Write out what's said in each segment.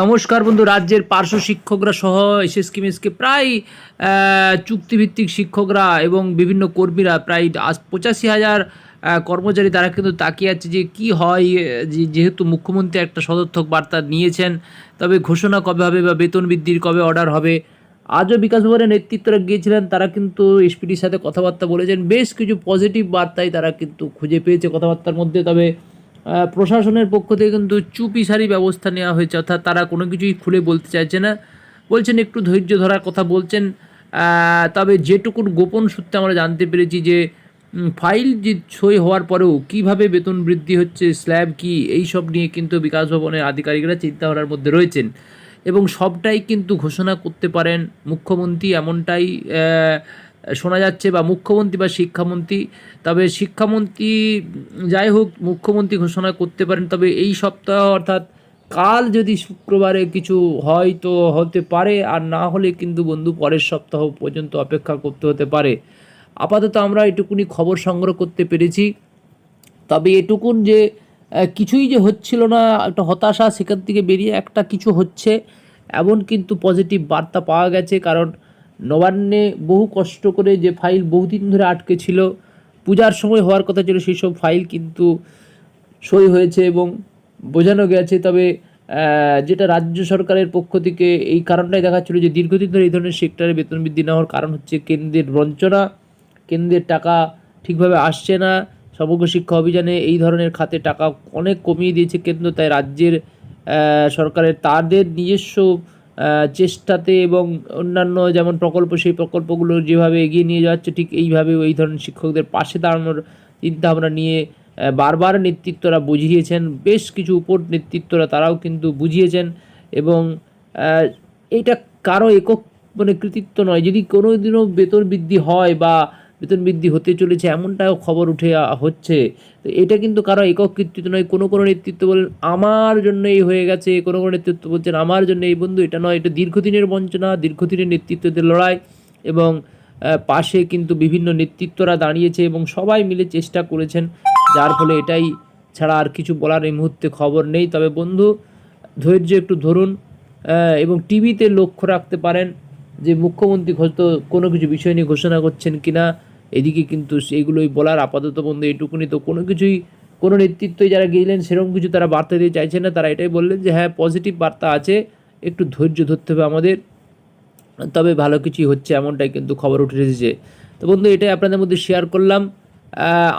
নমস্কার বন্ধু, রাজ্যের পার্শ্ব শিক্ষকরা সহ এসএসকে, মেসকে প্রায় চুক্তিভিত্তিক শিক্ষকরা এবং বিভিন্ন কর্মীরা প্রায় পঁচাশি হাজার কর্মচারী তারা কিন্তু তাকিয়ে আছে যে কি হয় যেহেতু মুখ্যমন্ত্রী একটা সদর্থক বার্তা নিয়েছেন, তবে ঘোষণা কবে হবে বা বেতন বৃদ্ধির কবে অর্ডার হবে, আজও বিকাশ ভবনের নেতৃত্বরা গিয়েছিলেন, তারা কিন্তু এসপিডির সাথে কথাবার্তা বলেছেন, বেশ কিছু পজিটিভ বার্তাই তারা কিন্তু খুঁজে পেয়েছে কথাবার্তার মধ্যে, তবে প্রশাসনের পক্ষ থেকে কিন্তু চুপিসারি ব্যবস্থা নেওয়া হয়েছে। অর্থাৎ তারা কোনো কিছুই খুলে বলতে চাইছে না। বলছেন, একটু ধৈর্য ধরার কথা বলছেন। তবে যেটুকুন গোপন সূত্রে আমরা জানতে পেরেছি যে ফাইল যে সই হওয়ার পরেও কীভাবে বেতন বৃদ্ধি হচ্ছে, স্ল্যাব কি, এই সব নিয়ে কিন্তু বিকাশ ভবনের আধিকারিকরা চিন্তাভাবনার মধ্যে রয়েছেন। এবং সবটাই কিন্তু ঘোষণা করতে পারেন মুখ্যমন্ত্রী এমনটাই শোনা যাচ্ছে বা মুখ্যমন্ত্রী বা শিক্ষামন্ত্রী, তবে শিক্ষামন্ত্রী, যাই হোক, মুখ্যমন্ত্রী ঘোষণা করতে পারেন। তবে এই সপ্তাহ অর্থাৎ কাল যদি শুক্রবারে কিছু হয় তো হতে পারে, আর না হলে কিন্তু বন্ধু পরের সপ্তাহ পর্যন্ত অপেক্ষা করতে হতে পারে। আপাতত আমরা এটুকুনি খবর সংগ্রহ করতে পেরেছি। তবে এটুকুন যে কিছুই যে হচ্ছিল না, একটা হতাশা সেখান থেকে বেরিয়ে একটা কিছু হচ্ছে, এমন কিন্তু পজিটিভ বার্তা পাওয়া গেছে। কারণ নবান্নে বহু কষ্ট করে যে ফাইল বহুদিন ধরে আটকে ছিল, পূজার সময় হওয়ার কথা ছিল, সেই সব ফাইল কিন্তু সই হয়েছে এবং বোঝানো গেছে। তবে যেটা রাজ্য সরকারের পক্ষ থেকে এই কারণটাই দেখাচ্ছিল যে দীর্ঘদিন ধরে এই ধরনের সেক্টরে বেতন বৃদ্ধি না হওয়ার কারণ হচ্ছে কেন্দ্রের বঞ্চনা, কেন্দ্রের টাকা ঠিকভাবে আসছে না। সমগ্র শিক্ষা অভিযানে এই ধরনের খাতে টাকা অনেক কমিয়ে দিয়েছে কেন্দ্র, তাই রাজ্যের সরকারের তাদের নিজস্ব চেষ্টাতে এবং অন্যান্য যেমন প্রকল্প, সেই প্রকল্পগুলো যেভাবে এগিয়ে নিয়ে যাচ্ছে, ঠিক এইভাবে এই ধরনের শিক্ষকদের পাশে দাঁড়ানোর চিন্তাভাবনা নিয়ে বারবার নেতৃত্বরা বুঝিয়েছেন, বেশ কিছু উপর নেতৃত্বরা তারাও কিন্তু বুঝিয়েছেন এবং এইটা কারও একক মানে কৃতিত্ব নয়। যদি কোনো দিনও বেতন বৃদ্ধি হয় বা বেতন বৃদ্ধি হতে চলেছে, এমনটাও খবর উঠে হচ্ছে। তো এটা কিন্তু কারও একক কৃতিত্ব নয়, কোনো কোনো নেতৃত্ব বলেন, আমার জন্য এই হয়ে গেছে। কোনো কোনো নেতৃত্ব বলছেন, আমার জন্য এই বন্ধু, এটা নয়, এটা দীর্ঘদিনের বঞ্চনা, দীর্ঘদিনের নেতৃত্বদের লড়াই। এবং পাশে কিন্তু বিভিন্ন নেতৃত্বরা দাঁড়িয়েছে এবং সবাই মিলে চেষ্টা করেছেন, যার ফলে এটাই ছাড়া আর কিছু বলার এই মুহূর্তে খবর নেই। তবে বন্ধু, ধৈর্য একটু ধরুন এবং টিভিতে লক্ষ্য রাখতে পারেন যে মুখ্যমন্ত্রী হয়তো কোনো কিছু বিষয় নিয়ে ঘোষণা করছেন কিনা। এদিকে কিন্তু সেইগুলোই বলার আপাতত বন্ধু এইটুকুনি তো কোনো কিছুই, কোনো নেতৃত্বই যারা গিয়েছিলেন সেরকম কিছু তারা বার্তা দিয়ে চাইছেন না। তারা এটাই বললেন যে হ্যাঁ পজিটিভ বার্তা আছে, একটু ধৈর্য ধরতে হবে আমাদের। তবে ভালো কিছুই হচ্ছে এমনটাই কিন্তু খবর উঠে এসেছে। তো বন্ধু, এটাই আপনাদের মধ্যে শেয়ার করলাম।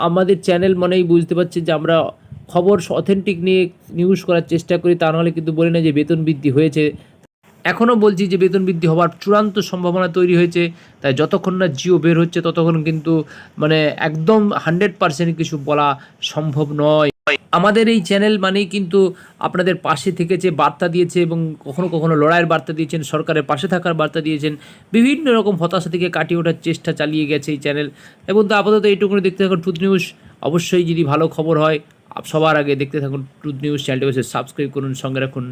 আমাদের চ্যানেল মানেই বুঝতে পারছি যে, আমরা খবর অথেন্টিক নিয়ে নিউজ করার চেষ্টা করি। তা নাহলে কিন্তু বলি না যে, বেতন বৃদ্ধি হয়েছে। এখনও বলছি যে বেতন বৃদ্ধি হওয়ার চূড়ান্ত সম্ভাবনা তৈরি হয়েছে, তাই যতক্ষণ না জিও বের হচ্ছে ততক্ষণ কিন্তু মানে একদম হান্ড্রেড পার্সেন্ট কিছু বলা সম্ভব নয়। আমাদের এই চ্যানেল মানেই কিন্তু আপনাদের পাশে থেকেছে, বার্তা দিয়েছে এবং কখনো কখনো লড়াইয়ের বার্তা দিয়েছেন, সরকারের পাশে থাকার বার্তা দিয়েছেন, বিভিন্ন রকম হতাশা থেকে কাটিয়ে ওঠার চেষ্টা চালিয়ে গেছে এই চ্যানেল। এবং তো আপাতত এইটুকুনি দেখতে থাকুন টুথ নিউজ। অবশ্যই যদি ভালো খবর হয় সবার আগে দেখতে থাকুন টুথ নিউজ চ্যানেলটি সাবস্ক্রাইব করুন, সঙ্গে রাখুন।